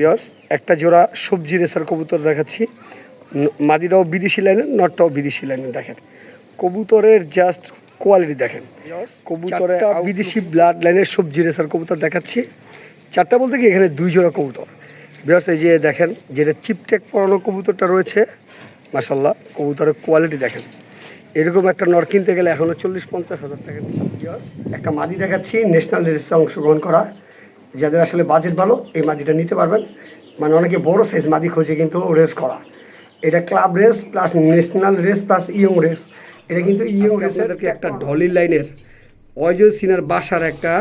বিয়ার্স একটা জোড়া সবজি রেসার কবুতর দেখাচ্ছি। মাদিরাও বিদেশি লাইনের নটটাও বিদেশি লাইনের দেখেন। কবুতরের জাস্ট কোয়ালিটি দেখেন। কবুতরের বিদেশি ব্লাড লাইনের সবজি রেসার কবুতর দেখাচ্ছি। চারটা বলতে কি এখানে দুই জোড়া কবুতর। বিয়ার্স এই যে দেখেন যেটা চিপটেক পরানো কবুতরটা রয়েছে মাসাল্লাহ কবুতরের কোয়ালিটি দেখেন। এরকম একটা নর কিনতে গেলে এখনও চল্লিশ পঞ্চাশ হাজার টাকা। একটা মাদি দেখাচ্ছি ন্যাশনাল রেসে অংশগ্রহণ করা। যাদের আসলে বাজেট ভালো এই মাদিটা নিতে পারবেন। মানে অনেকে বড় সাইজ মাদি খোঁজে কিন্তু রেস করা। এটা club race plus national race plus young race এটা কিন্তু ইয়ং রেসের একটা ঢলি লাইনের অজয় সিনার বাসার একটা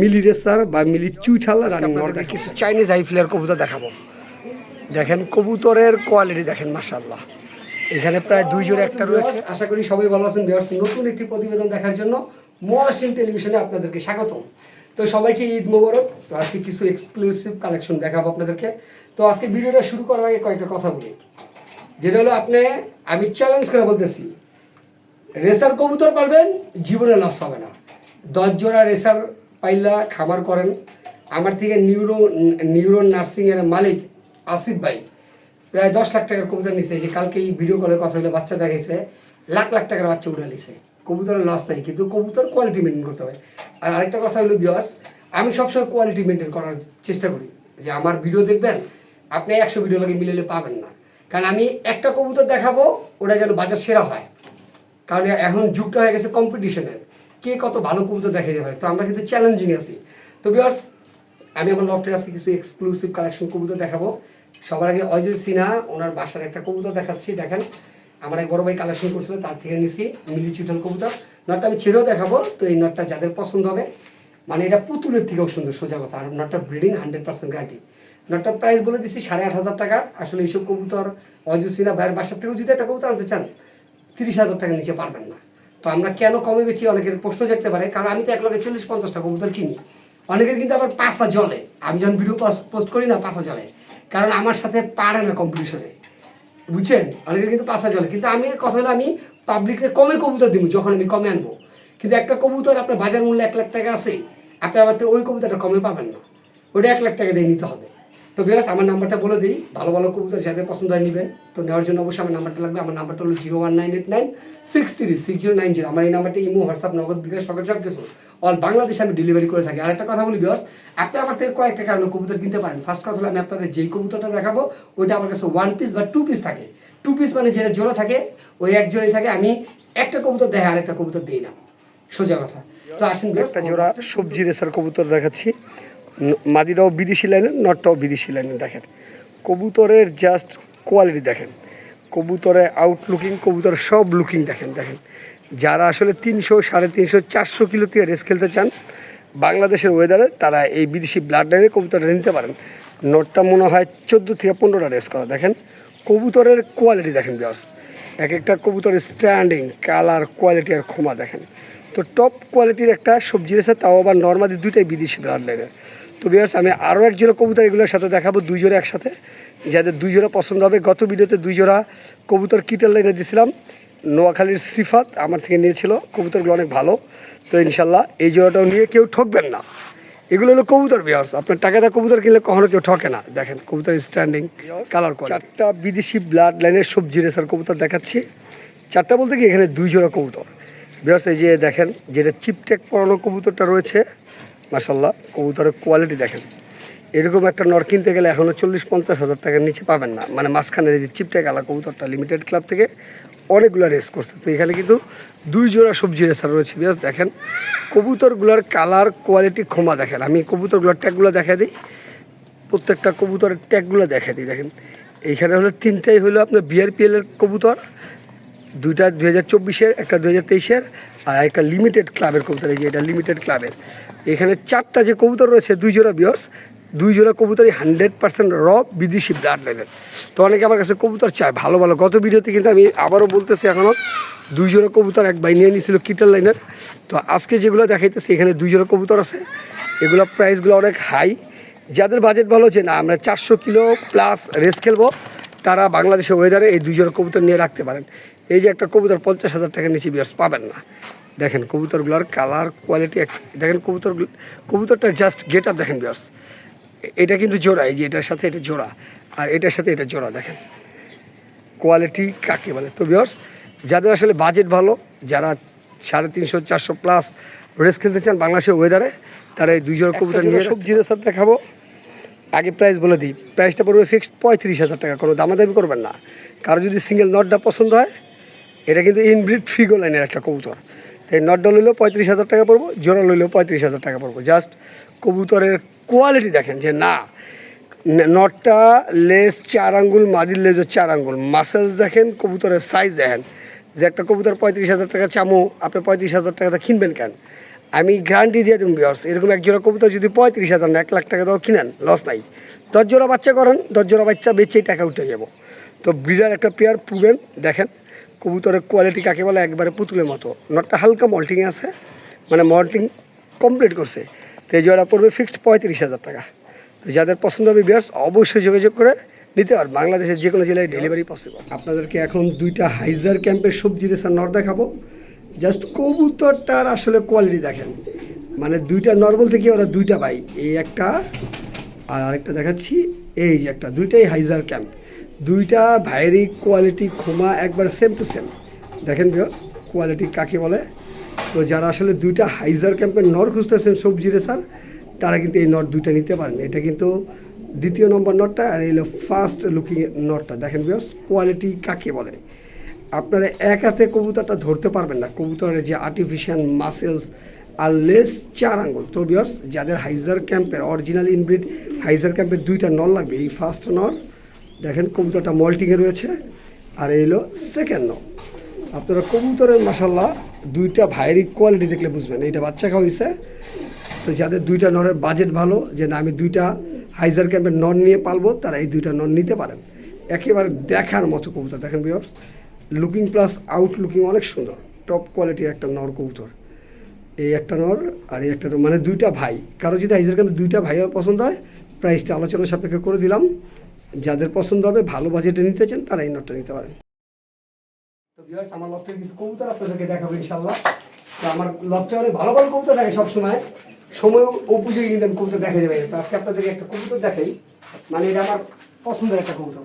মিলি রেসার বা মিলি চুইঠালা রানিং কিছু চাইনিজ আই ফ্লেয়ার কবুতর দেখাবো। দেখেন কবুতরের কোয়ালিটি দেখেন মাসাল্লাহ এখানে প্রায় দুই জোড়া একটা রয়েছে। আশা করি সবাই ভালো আছেন। নতুন একটি প্রতিবেদন দেখার জন্য মহাসিন টেলিভিশনে আপনাদেরকে স্বাগতম। তো সবাইকে ঈদ মোবারক। তো আজকে কিছু এক্সক্লুসিভ কালেকশন দেখাবো আপনাদেরকে। তো আজকে ভিডিওটা শুরু করার আগে কয়েকটা কথা বলি। যেটা হলো আপনি, আমি চ্যালেঞ্জ করে বলতেছি রেসার কবুতর পালবেন, জীবনে লস হবে না। দশ জোড়া রেসার পাইলা খামার করেন। আমার থেকে নিউরো নিউরো নার্সিংয়ের মালিক আসিফ ভাই, প্রায় দশ লাখ টাকার কবুতর নিছে। এই যে কালকে এই ভিডিও কলের কথা হলো বাচ্চা দেখাইছে লাখ লাখ টাকার বাচ্চা উঠে নিছে। কবুতরের লস নাই, কিন্তু কবুতর কোয়ালিটি মেনটেন করতে হবে। আর আরেকটা কথা হলো বিয়ার্স আমি সবসময় কোয়ালিটি মেনটেন করার চেষ্টা করি। যে আমার ভিডিও দেখবেন, আপনি একশো ভিডিও লাগে মিলেলে পাবেন না। কারণ আমি একটা কবুতর দেখাবো, ওটা যেন বাজার সেরা হয়। কারণ এখন যুগটা হয়ে গেছে কম্পিটিশনের কে কত ভালো কবুতর দেখা যাবে তো আমরা কিন্তু চ্যালেঞ্জিং আছি। তো বিয়ার্স আমি আমার লফটে আজকে কিছু এক্সক্লুসিভ কালেকশন কবুতর দেখাবো। সবার আগে অজয় সিনহা, ওনার বাসার একটা কবুতর দেখাচ্ছি, দেখেন। আমার এক বড় ভাই কালেকশন করছিল, তার থেকে নিছি মিলি চুটল কবুতর। নটটা আমি ছেড়েও দেখাবো, তো এই নটটা যাদের পছন্দ হবে মানে এটা পুতুলের থেকেও সুন্দর, সোজা কথা। আর নটটা ব্রিডিং হান্ড্রেড পার্সেন্ট গ্যারান্টি নটটার প্রাইস বলে দিচ্ছি সাড়ে আট হাজার টাকা। আসলে এইসব কবুতর অজয় সিনহা ভাইয়ের বাসার থেকেও যদি একটা কবুতর আনতে চান, তিরিশ হাজার টাকা নিচে পারবেন না। তো আমরা কেন কমে বেছি অনেকের প্রশ্ন জাগতে পারে, কারণ আমি তো এক লগে চল্লিশ পঞ্চাশটা কবুতর কিনি। অনেকের কিন্তু আবার পাশা জলে। আমি যখন ভিডিও পোস্ট করি না পাশা জলে। কারণ আমার সাথে পারে না কম্পিটিশনে বুঝছেন? অনেকে কিন্তু পাশা চলে। কিন্তু আমি কথা হলো আমি পাবলিককে কমে কবুতর দিব, যখন আমি কমে আনব। কিন্তু একটা কবুতর আপনার বাজার মূল্য এক লাখ টাকা আছে, আপনি আবার তো ওই কবুতরটা কমে পাবেন না। ওটা এক লাখ টাকা দিয়ে নিতে হবে। তো বিয়াস আমার নাম্বারটা বলে দিই। ভালো ভালো কবুতর যাদের পছন্দ হয় নেবেন তো নেওয়ার জন্য অবশ্যই আমার নাম্বারটা লাগবে। আমার নাম্বারটা হলো zero one nine eight nine six three six zero nine zero. আমার এই নাম্বারটা ইমো হোয়াটসঅ্যাপ নগদ বিকাশ সকল সব কিছু। অল বাংলাদেশে আমি ডেলিভারি করে থাকি। আরেকটা কথা বলি বিয়ার্স আপনি আমার থেকে কয়েকটা কারণে কবুতর কিনতে পারেন। ফার্স্ট কথা হলো আমি আপনাকে যেই কবুতরটা দেখাবো ওইটা আমার কাছে ওয়ান পিস বা টু পিস থাকে। টু পিস মানে যেটা জোড়া থাকে ওই এক জোড়াই থাকে। আমি একটা কবুতর দেখে আর একটা কবুতর দিই না। সোজা কথা। তো আসেন একটা জোড়া সবজি রেসার কবুতর দেখাচ্ছি। মাদিরাও বিদেশি লাইনের নটটাও বিদেশি লাইনের দেখেন। কবুতরের জাস্ট কোয়ালিটি দেখেন। কবুতরের আউটলুকিং কবুতর সব লুকিং দেখেন দেখেন। যারা আসলে তিনশো, সাড়ে তিনশো, চারশো কিলো থেকে রেস খেলতে চান, বাংলাদেশের ওয়েদারে তারা এই বিদেশি ব্লাড লাইনের কবুতরটা নিতে পারেন। নটটা মনে হয় চোদ্দ থেকে পনেরোটা রেস করা, দেখেন। কবুতরের কোয়ালিটি দেখেন বিয়ার্স এক একটা কবুতরের স্ট্যান্ডিং কালার কোয়ালিটি আর ক্ষমা দেখেন। তো টপ কোয়ালিটির একটা সবজি রেসে তাও আবার নর্মালি দুইটাই বিদেশি ব্লাড লাইনের তো বিয়ার্স আমি আরও এক জোড়া কবুতর এগুলোর সাথে দেখাবো দুই জোড়া একসাথে। যাদের দুই জোড়া পছন্দ হবে গত ভিডিওতে দুই জোড়া কবুতর কিটের লাইনে দিয়েছিলাম। নোয়াখালীর সিফাত আমার থেকে নিয়েছিল কবুতরগুলো অনেক ভালো। তো ইনশাল্লাহ এই জোড়াটাও নিয়ে কেউ ঠকবেন না। এগুলো হলো কবুতর বিয়ার্স আপনার টাকাটা কবুতর কিনলে কখনো কেউ ঠকে না। দেখেন কবুতর স্ট্যান্ডিং কালার চারটা বিদেশি ব্লাড লাইনের সবজি রেসার কবুতর দেখাচ্ছি। চারটা বলতে কি এখানে দুই জোড়া কবুতর। বিয়ার্স এই যে দেখেন যেটা চিপটেক পরানো কবুতরটা রয়েছে মাসাল্লাহ কবুতরের কোয়ালিটি দেখেন। এরকম একটা নর কিনতে গেলে এখনও চল্লিশ পঞ্চাশ হাজার টাকার নিচে পাবেন না। মানে মাঝখানের যে চিপটেক আলা কবুতরটা লিমিটেড ক্লাব থেকে অনেকগুলো রেস করছে। তো এখানে কিন্তু দুই জোড়া সবজি রেসার রয়েছে বিয়াস, দেখেন। কবুতরগুলোর কালার কোয়ালিটি ক্ষমা দেখেন। আমি কবুতরগুলোর ট্যাগগুলো দেখা দিই। প্রত্যেকটা কবুতরের ট্যাগগুলো দেখা দিই, দেখেন। এইখানে হলো তিনটাই হলো আপনার বিআরপিএলের কবুতর। দুইটা দুই হাজার চব্বিশের, একটা দুই হাজার তেইশের, আর একটা লিমিটেড ক্লাবের কবুতর। এই যে এটা লিমিটেড ক্লাবের এখানে চারটা যে কবুতর রয়েছে, দুই জোড়া বিয়ার্স, দুই জোড়া কবুতরই হান্ড্রেড পার্সেন্ট র বিদেশি ব্লাড লেভেল তো অনেকে আমার কাছে কবুতর চায়, ভালো ভালো। গত ভিডিওতে কিন্তু আমি আবারও বলতেছি এখনও দুই জোড়া কবুতর এক বাই নিয়ে নিয়েছিল কিটার লাইনের। তো আজকে যেগুলো দেখাইতেছি, এখানে দুই জোড়া কবুতর আছে। এগুলো প্রাইসগুলো অনেক হাই। যাদের বাজেট ভালো যে না, আমরা চারশো কিলো প্লাস রেস খেলব। তারা বাংলাদেশের ওয়েদারে এই দুই জোড়া কবুতর নিয়ে রাখতে পারেন। এই যে একটা কবুতর পঞ্চাশ হাজার টাকার নিচে বিয়ার্স পাবেন না। দেখেন কবুতরগুলোর কালার কোয়ালিটি এক দেখেন কবুতর কবুতরটা জাস্ট গেট আপ দেখেন বিয়ার্স এটা কিন্তু জোড়া এই যে এটার সাথে এটা জোড়া আর এটার সাথে এটা জোড়া দেখেন। কোয়ালিটি কাকে বলে? তো বিয়ার্স যাদের আসলে বাজেট ভালো যারা সাড়ে তিনশো চারশো প্লাস রেস খেলতে চান বাংলাদেশের ওয়েদারে তারা এই দুই জোড়া কবুতর নিয়ে সবজি রেসার দেখাবো। আগে প্রাইস বলে দিই। প্রাইসটা পড়বে ফিক্সড পঁয়ত্রিশ হাজার টাকা। কোনো দামাদামি করবেন না। কারও যদি সিঙ্গেল নটটা পছন্দ হয় এটা কিন্তু ইনব্রিড ফিগো লাইনের একটা কবুতর। এই নটটা লইলেও পঁয়ত্রিশ হাজার টাকা পড়ব, জোড়া লইলেও পঁয়ত্রিশ হাজার টাকা পড়ব। জাস্ট কবুতরের কোয়ালিটি দেখেন যে না নটটা লেজ চার আঙ্গুল, মাদির লেজও চার আঙ্গুল। মাসেলস দেখেন, কবুতরের সাইজ দেখেন। যে একটা কবুতর পঁয়ত্রিশ হাজার টাকা চামো, আপনি পঁয়ত্রিশ হাজার টাকাটা কিনবেন কেন? আমি গ্যারান্টি দিয়ে দেবো বিয়ার্স এরকম এক জোড়া কবুতর যদি পঁয়ত্রিশ হাজার না, এক লাখ টাকা দাও কিনেন লস নাই। দশ জোড়া বাচ্চা করেন, দশ জোড়া বাচ্চা বেচেই টাকা উঠে যাব। তো ব্রিডার একটা পেয়ার পুবেন, দেখেন। কবুতরের কোয়ালিটি কাকে বলে একবারে পুতুলের মতো। নটটা হালকা মল্টিং আছে মানে মল্টিং কমপ্লিট করছে। তো এই জোড়া পড়বে ফিক্সড পঁয়ত্রিশ হাজার টাকা। তো যাদের পছন্দ হবে বিয়ার্স অবশ্যই যোগাযোগ করে নিতে পারবে বাংলাদেশের যে কোনো জেলায় ডেলিভারি পসিবল আপনাদেরকে এখন দুইটা হাইজার ক্যাম্পের সবজি রেসার নর দেখাবো। জাস্ট কবুতরটার আসলে কোয়ালিটি দেখেন। মানে দুইটা নর বলতে কি ওরা দুইটা পাই এই একটা আর আরেকটা দেখাচ্ছি। এই যে একটা, দুইটাই হাইজার ক্যাম্প দুইটা ভাইয়েরই কোয়ালিটি খোমা একবার সেম টু সেম দেখেন বিয়ার্স কোয়ালিটি কাকে বলে? তো যারা আসলে দুইটা হাইজার ক্যাম্পের নর খুঁজতেছেন সবজি রেসার, তারা কিন্তু এই নট দুইটা নিতে পারেন। এটা কিন্তু দ্বিতীয় নম্বর নটটা আর এই ফার্স্ট লুকিং নটটা দেখেন বিয়ার্স কোয়ালিটি কাকে বলে? আপনারা এক হাতে কবুতরটা ধরতে পারবেন না। কবুতরের যে আর্টিফিশিয়াল মাসেলস আর লেস চার আঙ্গুল। তো বিয়ার্স যাদের হাইজার ক্যাম্পের অরিজিনাল ইনব্রিড হাইজার ক্যাম্পের দুইটা নল লাগবে, এই ফার্স্ট নর দেখেন কবুতরটা মল্টিংয়ে রয়েছে। আর এই হলো সেকেন্ড নর আপনারা কবুতরের মাসাল্লাহ দুইটা ভাইয়েরই কোয়ালিটি দেখলে বুঝবেন, এইটা বাচ্চা খাওয়া খাওয়াইছে। তো যাদের দুইটা নরের বাজেট ভালো, যে না আমি দুইটা হাইজার ক্যাম্পের নন নিয়ে পালবো, তারা এই দুইটা নন নিতে পারেন। একেবারে দেখার মতো কবুতর, দেখেন বিয়ার্স লুকিং প্লাস আউট লুকিং অনেক সুন্দর টপ কোয়ালিটির একটা নর কবুতর। এই একটা নর আর এই একটা মানে দুইটা ভাই। কারও যদি হাইজার ক্যাম্পে দুইটা ভাই পছন্দ হয় প্রাইসটা আলোচনা সাপেক্ষে করে দিলাম। যাদের পছন্দ হবে ভালো বাজেটে নিতে চান তারা এই নটটা নিতে পারেন। তো ভিউয়ার্স আমার লফটের কিছু কবুতর আপনাদেরকে দেখাবো ইনশাল্লাহ তো আমার লফটে অনেক ভালো ভালো কবুতর দেখে সবসময়। সময় উপযোগী কিন্তু আমি কবুতর দেখা যাবে তো আজকে আপনাদেরকে একটা কবুতর দেখাই। মানে এটা আমার পছন্দের একটা কবুতর।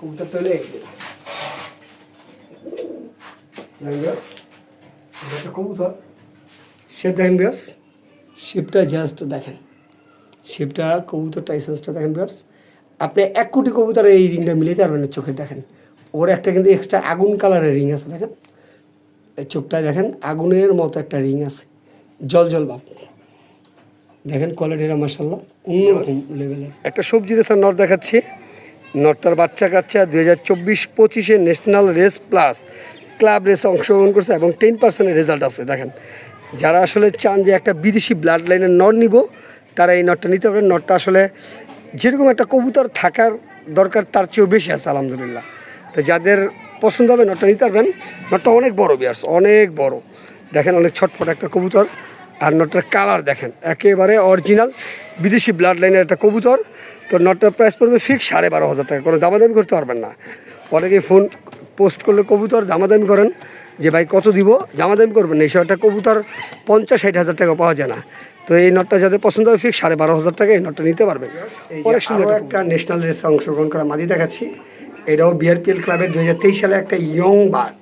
কবুতরটা হলে একটা কবুতর। শেপ দেখেন বিয়ার্স শেপটা জাস্ট দেখেন। শেপটা কবুতরটা এসেন্সটা দেখেন বিয়ার্স আপনি এক কোটি কবুতর এই রিংটা মিলাইতে পারবেন না চোখে দেখেন। ওর একটা কিন্তু এক্সট্রা আগুন কালারের রিং আছে দেখেন। এই চোখটা দেখেন আগুনের মতো একটা রিং আছে। জল জল ভাব দেখেন কোয়ালিটিটা মার্শাল্লাহ অন্যরকম লেভেলের একটা সবজি রেসার নট দেখাচ্ছি। নটটার বাচ্চা কাচ্চা দুই হাজার চব্বিশ পঁচিশে ন্যাশনাল রেস প্লাস ক্লাব রেসে অংশগ্রহণ করছে এবং টেন পার্সেন্টের রেজাল্ট আছে দেখেন। যারা আসলে চান যে একটা বিদেশি ব্লাড লাইনের নট নিব তারা এই নটটা নিতে পারেন নটটা আসলে যেরকম একটা কবুতর থাকার দরকার, তার চেয়েও বেশি আছে, আলহামদুলিল্লাহ। তো যাদের পছন্দ হবে, নটটা নিতে পারবেন। নটটা অনেক বড় বিয়ার্স অনেক বড়। দেখেন অনেক ছটফট একটা কবুতর। আর নটটার কালার দেখেন, একেবারে অরিজিনাল বিদেশি ব্লাড লাইনের একটা কবুতর। তো নটটার প্রাইস পড়বে ফিক্স সাড়ে বারো হাজার টাকা। কোনো দামাদামি করতে পারবেন না। অনেকেই ফোন পোস্ট করলে কবুতর দামাদামি করেন, যে ভাই কত দিব? দামাদামি করবেন এইসব একটা কবুতর পঞ্চাশ ষাট হাজার টাকা পাওয়া যায় না। তো এই নটটা যাদের পছন্দ হবে ফিক্স সাড়ে বারো হাজার টাকা এই নটটা নিতে পারবেন অনেক সুন্দর একটা ন্যাশনাল রেসে অংশগ্রহণ করা মাদি দেখাচ্ছি। এটাও বিআরপিএল ক্লাবের দু হাজার তেইশ সালে একটা ইয়ং বার্ড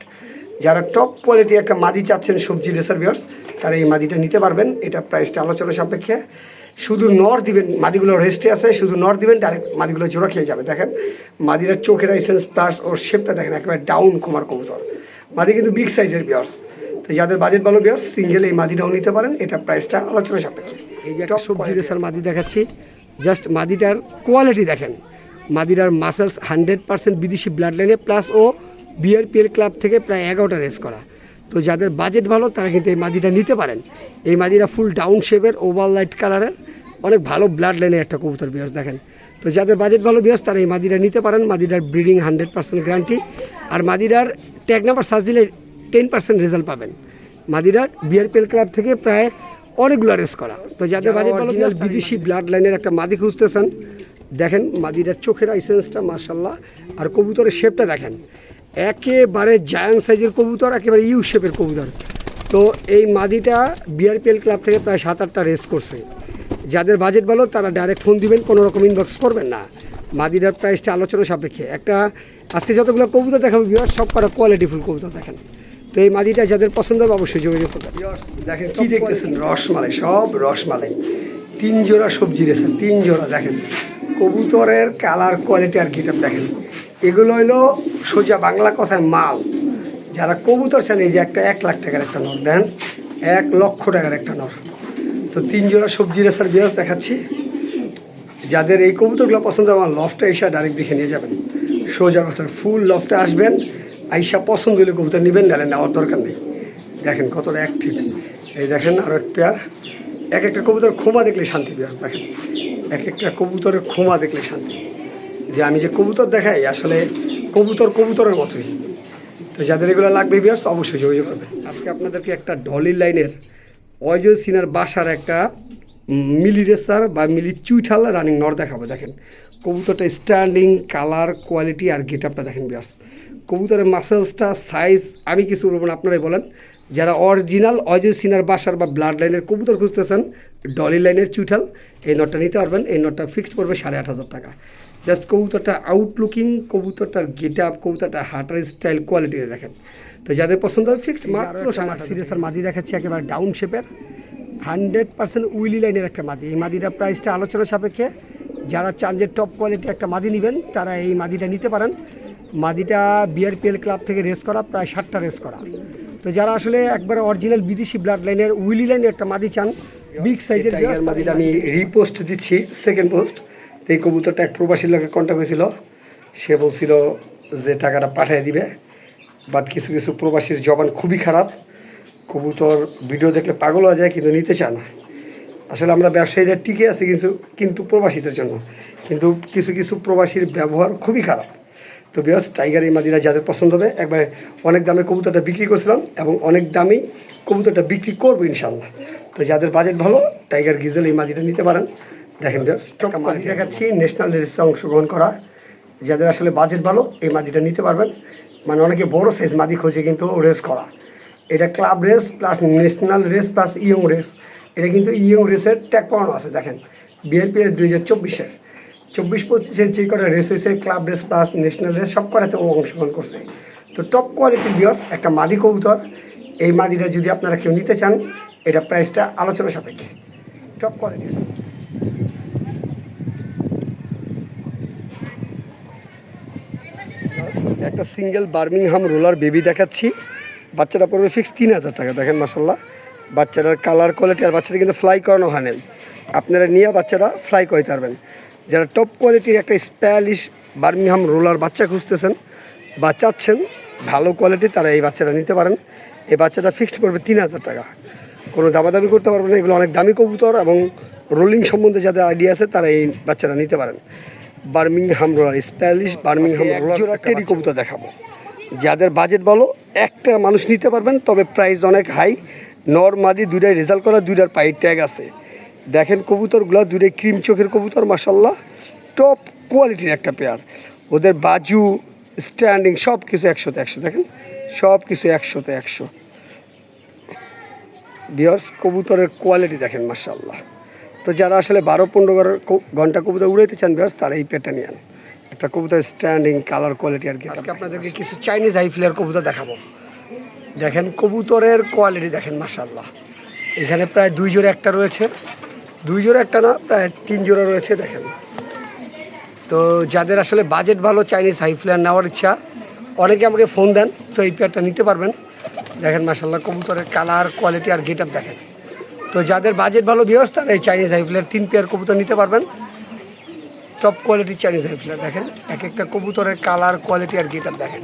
যারা টপ কোয়ালিটি একটা মাদি চাচ্ছেন সবজি রেসার ভিউয়ার্স তারা এই মাদিটা নিতে পারবেন। এটা প্রাইসটা আলোচনা সাপেক্ষে। শুধু নর দিবেন মাদিগুলো রেস্টে আছে শুধু নর দিবেন ডাইরেক্ট মাদিগুলো জোড়া খেয়ে যাবে। দেখেন মাদিরা চোখের আইসেন্স প্লাস ওর শেপটা দেখেন একেবারে ডাউন কুমার কবুতর। মাদি কিন্তু বিগ সাইজের বিয়ার্স তো যাদের বাজেট ভালো বিয়ার্স সিঙ্গেল এই মাদিটাও নিতে পারেন। এটা প্রাইসটা আলোচনা সাপেক্ষে। এই যে একটা সবজি রেসার মাদি দেখাচ্ছি। জাস্ট মাদিটার কোয়ালিটি দেখেন। মাদিরার মাসেলস হান্ড্রেড পার্সেন্ট বিদেশি ব্লাড লাইনে প্লাস ও বিআরপিএল ক্লাব থেকে প্রায় এগারোটা রেস করা। তো যাদের বাজেট ভালো তারা কিন্তু এই মাদিটা নিতে পারেন। এই মাদিরা ফুল ডাউন শেপের ওভার লাইট কালারের অনেক ভালো ব্লাড লাইনের একটা কবুতর বিয়াস দেখেন। তো যাদের বাজেট ভালো বিয়াস তারা এই মাদিটা নিতে পারেন। মাদিরার ব্রিডিং হান্ড্রেড পার্সেন্ট গ্যারান্টি আর মাদিরার ট্যাগ নাম্বার সার্চ দিলে টেন পার্সেন্ট রেজাল্ট পাবেন। মাদিরার বিআরপিএল ক্লাব থেকে প্রায় অনেকগুলো রেস করা। তো যাদের বাজেট ভালো বিয়াস বিদেশি ব্লাড লাইনের একটা মাদি খুঁজতেছেন। দেখেন মাদিরার চোখের আইসেন্সটা মার্শাল্লাহ আর কবুতরের শেপটা দেখেন। একেবারে জায়ান্ট সাইজের কবুতর একেবারে ইউ শেপের কবুতর। তো এই মাদিটা বিআরপিএল ক্লাব থেকে প্রায় সাত আটটা রেস করছে। যাদের বাজেট ভালো তারা ডাইরেক্ট ফোন দিবেন কোনো রকম ইনবক্স করবেন না। মাদিরার প্রাইসটা আলোচনা সাপেক্ষে। একটা আজকে যতগুলো কবুতর দেখাবো বিয়ার সব কটা কোয়ালিটিফুল কবুতর দেখেন। তো এই মাদিটা যাদের পছন্দ হবে অবশ্যই যোগাযোগ করবেন। দেখেন কি দেখতেছেন? রসমালাই, সব রসমালাই। তিন জোড়া সবজি রেছেন তিন জোড়া দেখেন। কবুতরের কালার কোয়ালিটি আর গিটার দেখেন। এগুলো হলো সোজা বাংলা কথায় মাল। যারা কবুতর চান, এই যে একটা এক লাখ টাকার একটা নর দেন, এক লক্ষ টাকার একটা নর। তো তিন জোড়া সবজি রেসার বিরাজ দেখাচ্ছি। যাদের এই কবুতরগুলো পছন্দ আমার লফটা এসে ডাইরেক্ট দেখে নিয়ে যাবেন। সোজা কথা ফুল লফটে আসবেন। আইসা পছন্দ হলে কবুতর নেবেন, নাহলে নেওয়ার দরকার নেই। দেখেন কতটা অ্যাক্টিভ এই দেখেন আরও এক পেয়ার এক একটা কবুতর খোমা দেখলে শান্তি বিরাজ দেখেন। এক একটা কবুতরের খোমা দেখলে শান্তি। যে আমি যে কবুতর দেখাই, আসলে কবুতর কবুতরের মতোই। তো যাদের এগুলো লাগবে বিয়ার্স অবশ্যই যোগাযোগ করবে আজকে আপনাদেরকে একটা ডলি লাইনের অজয় সিনার বাসার একটা মিলি রেসার বা মিলি চুইঠাল রানিং নর দেখাবো, দেখেন। কবুতরটা স্ট্যান্ডিং কালার কোয়ালিটি আর গেট আপটা দেখেন বিয়ার্স কবুতরের মাসেলসটা সাইজ আমি কিছু বলব না আপনারাই বলেন। যারা অরিজিনাল অজয় সিনার বাসার বা ব্লাড লাইনের কবুতর খুঁজতেছেন ডলি লাইনের চুইঠাল এই নটটা নিতে পারবেন। এই নটটা ফিক্সড পড়বে সাড়ে আট হাজার টাকা। জাস্ট কবুতরটা আউটলুকিং কবুতরটার গেট আপ কবুতরটা হাটার স্টাইল কোয়ালিটি দেখেন। তো যাদের পছন্দ হয় ফিক্সড মাত্র আমার সিরিয়াসের মাদি দেখাচ্ছি একেবারে ডাউন শেপের হান্ড্রেড পার্সেন্ট উইলি লাইনের একটা মাদি। এই মাদিটার প্রাইসটা আলোচনা সাপেক্ষে যারা চান যে টপ কোয়ালিটি একটা মাদি নেবেন তারা এই মাদিটা নিতে পারেন। মাদিটা বিআরপিএল ক্লাব থেকে রেস করা প্রায় ষাটটা রেস করা। তো যারা আসলে একবার অরিজিনাল বিদেশি ব্লাড লাইনের উইলি লাইনের একটা মাদি চান বিগ সাইজের টাইগার মাদিটা আমি রিপোস্ট দিচ্ছি সেকেন্ড পোস্ট এই কবুতরটা এক প্রবাসীর লোকের কন্ট্যাক্ট হয়েছিল। সে বলছিল যে টাকাটা পাঠিয়ে দিবে। বাট কিছু কিছু প্রবাসীর জবান খুবই খারাপ। কবুতর ভিডিও দেখলে পাগল হয়ে যায় কিন্তু নিতে চায় না। আসলে আমরা ব্যবসায়ীরা টিকে আছি কিন্তু কিন্তু প্রবাসীদের জন্য। কিন্তু কিছু কিছু প্রবাসীর ব্যবহার খুবই খারাপ। তো বিয়াস টাইগার এই মাদিরা যাদের পছন্দ হবে একবার অনেক দামে কবুতরটা বিক্রি করছিলাম এবং অনেক দামেই কবুতরটা বিক্রি করব ইনশাল্লাহ তো যাদের বাজেট ভালো টাইগার গিজেল এই মাদিটা নিতে পারেন। দেখেন মাদি দেখাচ্ছি ন্যাশনাল রেসে অংশগ্রহণ করা। যাদের আসলে বাজেট ভালো এই মাদিটা নিতে পারবেন। মানে অনেকে বড় সাইজ মাদি খোঁজে কিন্তু রেস করা। এটা club race plus national race plus young race এটা কিন্তু ইয়ং রেসের ট্যাগ পাওয়ানো আছে দেখেন। বিএনপি এর দুই হাজার চব্বিশের। চব্বিশ পঁচিশের যে কটা রেস হয়েছে club race plus national race সব করাতে ও অংশগ্রহণ করছে। তো টপ কোয়ালিটি বিয়ার্স একটা মাদি কবুতর, এই মাদিটা যদি আপনারা কেউ নিতে চান, এটা প্রাইসটা আলোচনা সাপেক্ষে। টপ কোয়ালিটি একটা সিঙ্গেল বার্মিংহাম রোলার বেবি দেখাচ্ছি। বাচ্চাটা পড়বে ফিক্স তিন হাজার টাকা, দেখেন মাসাল্লাহ বাচ্চাটার কালার কোয়ালিটি আর বাচ্চাটা কিন্তু ফ্লাই করানো হয় নাই। আপনারা নিয়ে বাচ্চারা ফ্লাই করতে পারবেন। যারা টপ কোয়ালিটির একটা স্টাইলিশ বার্মিংহাম রোলার বাচ্চা খুঁজতেছেন বা চাচ্ছেন ভালো কোয়ালিটি তারা এই বাচ্চাটা নিতে পারেন। এই বাচ্চাটা ফিক্সড পড়বে তিন হাজার টাকা। কোনো দামাদামি করতে পারবেন না এগুলো অনেক দামি কবুতর এবং রোলিং সম্বন্ধে যাদের আইডিয়া আছে তারা এই বাচ্চাটা নিতে পারেন। Birmingham roller stylish Birmingham roller টেরি কবুতর দেখাবো। যাদের বাজেট বলো একটা মানুষ নিতে পারবেন তবে প্রাইস অনেক হাই নর মাদি দুইটাই রেজাল্ট করা দুইটার পায়ের ট্যাগ আছে। দেখেন কবুতরগুলো দূরে ক্রিম চোখের কবুতর মাসাল্লাহ টপ কোয়ালিটির একটা পেয়ার ওদের বাজু স্ট্যান্ডিং সব কিছু একশোতে একশো দেখেন? সব কিছু একশোতে একশো। বিয়ার্স কবুতরের কোয়ালিটি দেখেন মাসাল্লাহ তো যারা আসলে বারো পনেরো ঘণ্টা কবুতর উড়াইতে চান বিয়ার্স তারা এই পেটা নিয়ে আন। একটা কবুতর স্ট্যান্ডিং কালার কোয়ালিটি আর কি আজকে আপনাদেরকে কিছু। চাইনিজ হাই ফ্লেয়ার কবুতর দেখাবো। দেখেন কবুতরের কোয়ালিটি দেখেন মাসাল্লাহ এখানে প্রায় দুই জোড়া একটা রয়েছে। দুই জোড়া একটা না, প্রায় তিন জোড়া রয়েছে, দেখেন। তো যাদের আসলে বাজেট ভালো চাইনিজ হাই ফ্লেয়ার নেওয়ার ইচ্ছা, অনেকে আমাকে ফোন দেন, তো এই পেয়ারটা নিতে পারবেন। দেখেন মাসাল্লাহ কবুতরের কালার কোয়ালিটি আর গেট আপ দেখেন। তো যাদের বাজেট ভালো বিয়স তারা এই চাইনিজ হাই ফ্লেয়ার তিন পেয়ার কবুতর নিতে পারবেন। টপ কোয়ালিটির চাইনিজ হাই ফ্লেয়ার দেখেন, এক একটা কবুতরের কালার কোয়ালিটি আর গেট আপ দেখেন।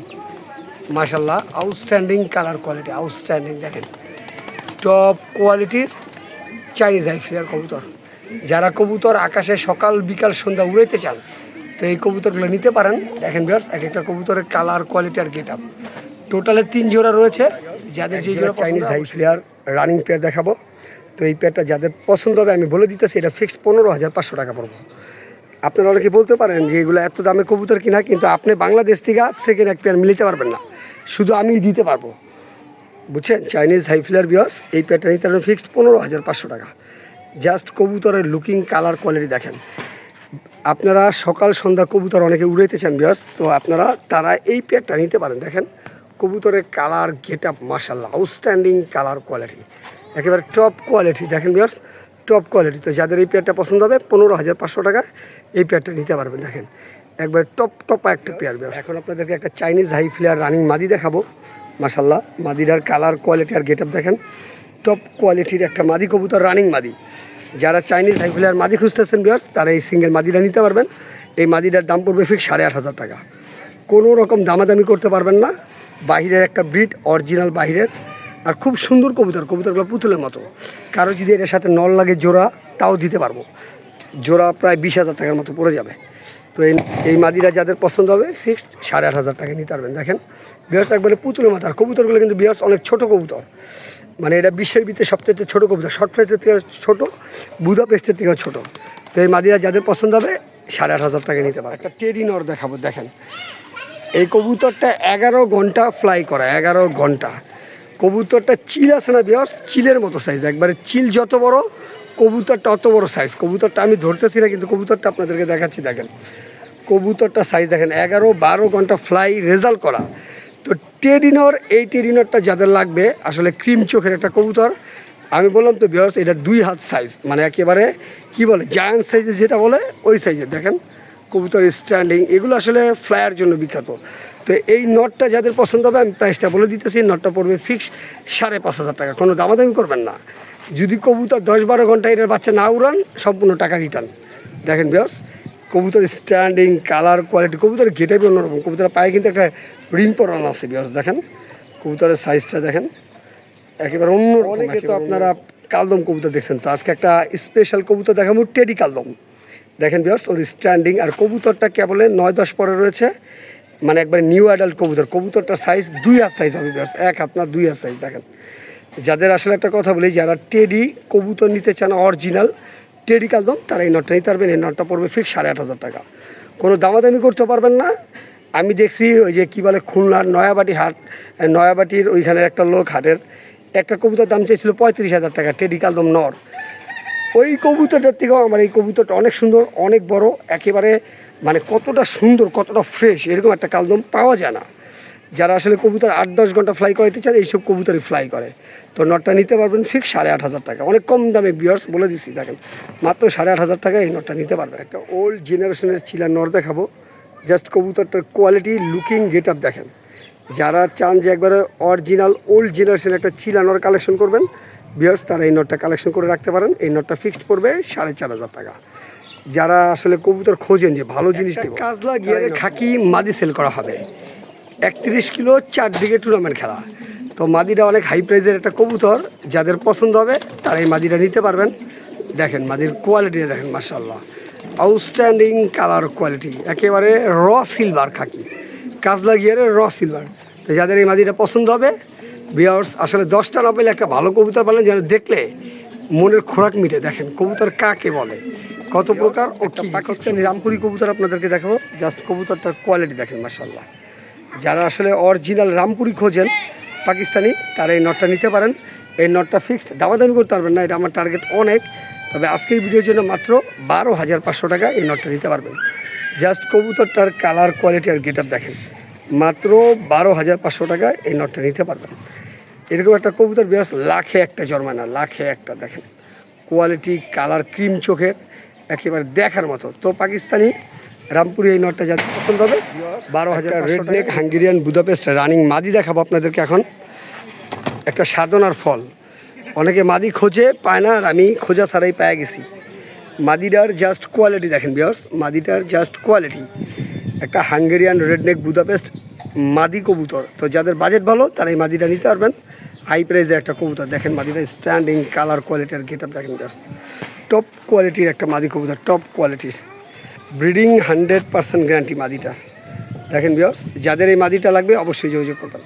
মাসাল্লাহ আউটস্ট্যান্ডিং কালার কোয়ালিটি আউটস্ট্যান্ডিং দেখেন। টপ কোয়ালিটির চাইনিজ হাই ফ্লেয়ার কবুতর। যারা কবুতর আকাশে সকাল বিকাল সন্ধ্যা উড়াইতে চান তো এই কবুতরগুলো নিতে পারেন। দেখেন বিয়ার্স এক একটা কবুতরের কালার কোয়ালিটি আর গেট আপ টোটালে তিন জোড়া রয়েছে। যাদের যে জোড়া Chinese high flyer running pair দেখাবো। তো এই পেয়ারটা যাদের পছন্দ হবে আমি বলে দিতেছি এটা ফিক্সড পনেরো হাজার পাঁচশো টাকা পড়ব। আপনারা অনেকে বলতে পারেন যে এগুলো এত দামে কবুতর কিনা কিন্তু আপনি বাংলাদেশ থেকে সেকেন্ড এক পেয়ার মিলিতে পারবেন না। শুধু আমি দিতে পারব। বুঝছেন? চাইনিজ হাইফিলার বিয়ার্স এই প্যাটার্ন নিতে ফিক্সড পনেরো হাজার পাঁচশো টাকা। জাস্ট কবুতরের লুকিং কালার কোয়ালিটি দেখেন। আপনারা সকাল, সন্ধ্যা কবুতর অনেকে উড়াইতে চান বিয়ার্স তো আপনারা তারা এই পেয়ারটা নিতে পারেন। দেখেন, কবুতরের কালার গেট আপ মার্শাল্লাহ আউটস্ট্যান্ডিং কালার কোয়ালিটি একেবারে টপ কোয়ালিটি দেখেন বিয়ার্স টপ কোয়ালিটি তো যাদের এই পেয়ারটা পছন্দ হবে, পনেরো হাজার পাঁচশো টাকা এই পেয়ারটা নিতে পারবেন, দেখেন। একবার টপ টপ একটা পেয়ার বিয়ার্স এখন আপনাদেরকে একটা চাইনিজ হাই ফ্লেয়ার রানিং মাদি দেখাবো। মার্শাল্লাহ মাদিটার কালার কোয়ালিটি আর গেট আপ দেখেন টপ কোয়ালিটির একটা মাদি কবুতর রানিং মাদি। যারা চাইনিজ হাই ফ্লেয়ার মাদি খুঁজতেছেন বিয়ার্স তারা এই সিঙ্গেল মাদিটা নিতে পারবেন। এই মাদিটার দাম পড়বে ফিক্স সাড়ে আট হাজার টাকা। কোনো রকম দামাদামি করতে পারবেন না। বাহিরের একটা ব্রিড অরিজিনাল বাহিরের। আর খুব সুন্দর কবুতর, কবুতরগুলো পুতুলের মতো। কারও যদি এটার সাথে নল লাগে জোড়া, তাও দিতে পারব। জোড়া প্রায় বিশ হাজার টাকার মতো পড়ে যাবে। তো এই এই মাদিরা যাদের পছন্দ হবে ফিক্সড সাড়ে আট হাজার টাকা নিতে পারবেন। দেখেন বিয়ার্স একবারে পুতুলের মতো আর কবুতরগুলো কিন্তু বিয়ার্স অনেক ছোট কবুতর। মানে এটা বিশ্বের ভিতরে সবচেয়ে ছোট কবুতর শর্ট ফেসের থেকে ছোট বুধা পেস্টের থেকেও ছোট। তো এই মাদিরা যাদের পছন্দ হবে সাড়ে আট হাজার টাকা নিতে পারে একটা টেরি নর দেখাবো দেখেন। এই কবুতরটা এগারো ঘণ্টা ফ্লাই করা এগারো ঘণ্টা। কবুতরটা চিল আছে না বিয়ার্স চিলের মতো সাইজ একবারে চিল যত বড় কবুতরটা অত বড় সাইজ কবুতরটা আমি ধরতেছি না কিন্তু কবুতরটা আপনাদেরকে দেখাচ্ছি দেখেন। কবুতরটা সাইজ দেখেন এগারো বারো ঘণ্টা ফ্লাই রেজাল্ট করা। তো টেডিনর, এই টেডিনরটা যাদের লাগবে, আসলে ক্রিম চোখের একটা কবুতর। আমি বললাম তো বিয়ার্স এটা দুই হাত সাইজ মানে একেবারে, কি বলে জায়ান্ট সাইজের যেটা বলে, ওই সাইজের দেখেন, কবুতর স্ট্যান্ডিং এগুলো আসলে ফ্লায়ার জন্য বিখ্যাত। তো এই নটটা যাদের পছন্দ হবে, আমি প্রাইসটা বলে দিতেছি নটটা পড়বে ফিক্স সাড়ে পাঁচ হাজার টাকা। কোনো দামাদামি করবেন না। যদি কবুতর দশ বারো ঘণ্টা এটার বাচ্চা না উড়ান, সম্পূর্ণ টাকা রিটার্ন দেখেন বিয়ার্স কবুতর স্ট্যান্ডিং কালার কোয়ালিটি কবুতর গেটাবি অন্যরকম। কবুতরের পায়ে কিন্তু একটা রিং পরানো আছে বিয়ার্স দেখেন। কবুতরের সাইজটা দেখেন। একেবারে অন্য অনেকে তো আপনারা কালদম কবুতর দেখছেন তো আজকে একটা স্পেশাল কবুতর দেখাবো টেডি কালদম। দেখেন বিয়ার্স ওর স্ট্যান্ডিং আর কবুতরটা কেবলে নয় দশ পরে রয়েছে। মানে একবারে নিউ অ্যাডাল্ট কবুতর। কবুতরটার সাইজ দুই হাত সাইজ হবে বিয়ার্স এক হাত না দুই হাত সাইজ দেখেন। যাদের আসলে একটা কথা বলি যারা টেডি কবুতর নিতে চান অরিজিনাল টেডি কালদম তারা এই নটটা নিতে পারবেন। এই নটটা পড়বে ফিক্স সাড়ে আট হাজার টাকা। কোনো দামাদামি করতে পারবেন না। আমি দেখছি ওই যে কী বলে খুলনার নয়াবাটি হাট নয়াবাটির ওইখানে একটা লোক হাটের, একটা কবুতর দাম চেয়েছিল পঁয়ত্রিশ হাজার টাকা, টেডি কালদম নর। ওই কবুতরটার থেকেও আমার এই কবুতরটা অনেক সুন্দর, অনেক বড়, একেবারে মানে কতটা সুন্দর, কতটা ফ্রেশ এরকম একটা কালদম পাওয়া যায় না। যারা আসলে কবুতর আট দশ ঘণ্টা ফ্লাই করাইতে চান, এইসব কবুতরই ফ্লাই করে। তো নটটা নিতে পারবেন ফিক্স সাড়ে আট হাজার টাকা। অনেক কম দামে বিয়ার্স বলে দিচ্ছি দেখেন। মাত্র সাড়ে আট হাজার টাকা এই নটটা নিতে পারবেন। একটা ওল্ড জেনারেশনের চিলার নর দেখাবো। জাস্ট কবুতরটার কোয়ালিটি লুকিং গেট আপ দেখেন। যারা চান যে একবারে অরিজিনাল ওল্ড জেনারেশনের একটা চিলা নর কালেকশন করবেন বিয়ার্স তারা এই নটটা কালেকশন করে রাখতে পারেন। এই নটটা ফিক্সড পড়বে সাড়ে চার হাজার টাকা। যারা আসলে কবুতর খোঁজেন যে ভালো জিনিস কাজলা গিয়ারে খাকি মাদি সেল করা হবে। একত্রিশ কিলো চারদিকে টুর্নামেন্ট খেলা। তো মাদিটা অনেক হাই প্রাইজের একটা কবুতর যাদের পছন্দ হবে তারা এই মাদিটা নিতে পারবেন। দেখেন মাদির কোয়ালিটি দেখেন মার্শাল্লাহ আউটস্ট্যান্ডিং কালার কোয়ালিটি একেবারে র সিলভার খাকি কাজলা গিয়ারে র সিলভার তো যাদের এই মাদিটা পছন্দ হবে বিয়ার্স আসলে দশটা না পেলে একটা ভালো কবুতর পেলেন, যেন দেখলে মনের খোরাক মিটে। দেখেন, কবুতর কাকে বলে, কত প্রকার ও কি পাকিস্তানি রামপুরি কবুতর আপনাদেরকে দেখাবো জাস্ট কবুতরটার কোয়ালিটি দেখেন মার্শাল্লাহ যারা আসলে অরিজিনাল রামপুরি খোঁজেন, পাকিস্তানি, তারা এই নটটা নিতে পারেন। এই নটটা ফিক্সড দামাদামি করতে পারবেন না, এটা আমার টার্গেট অনেক। তবে আজকের ভিডিওর জন্য মাত্র বারো হাজার পাঁচশো টাকা এই নটটা নিতে পারবেন। জাস্ট কবুতরটার কালার কোয়ালিটি আর গেট দেখেন। মাত্র বারো হাজার পাঁচশো টাকা এই নটটা নিতে পারবেন। এরকম একটা কবুতর বিরাস লাখে একটা জন্মায় লাখে একটা দেখেন। কোয়ালিটি কালার ক্রিম চোখের একেবারে দেখার মতো। তো পাকিস্তানি রামপুরি এই নটটা যাদের পছন্দ হবে বারো হাজার red neck Hungarian Budapest running মাদি দেখাবো আপনাদেরকে এখন। একটা সাধনার ফল। অনেকে মাদি খোঁজে পায় না আর আমি খোঁজা ছাড়াই পেয়ে গেছি। মাদিটার জাস্ট কোয়ালিটি দেখেন বিয়ার্স মাদিটার জাস্ট কোয়ালিটি একটা হাঙ্গেরিয়ান রেডনেক বুদাপেস্ট মাদি কবুতর। তো যাদের বাজেট ভালো তারা এই মাদিটা নিতে পারবেন। হাই প্রাইজের একটা কবুতর। দেখেন মাদিটা স্ট্যান্ডিং কালার কোয়ালিটি আর গেট আপ দেখেন বিয়ার্স টপ কোয়ালিটির একটা মাদি কবুতর টপ কোয়ালিটির ব্রিডিং হান্ড্রেড পার্সেন্ট গ্যারান্টি মাদিটার। দেখেন বিয়ার্স যাদের এই মাদিটা লাগবে অবশ্যই যোগাযোগ করবেন।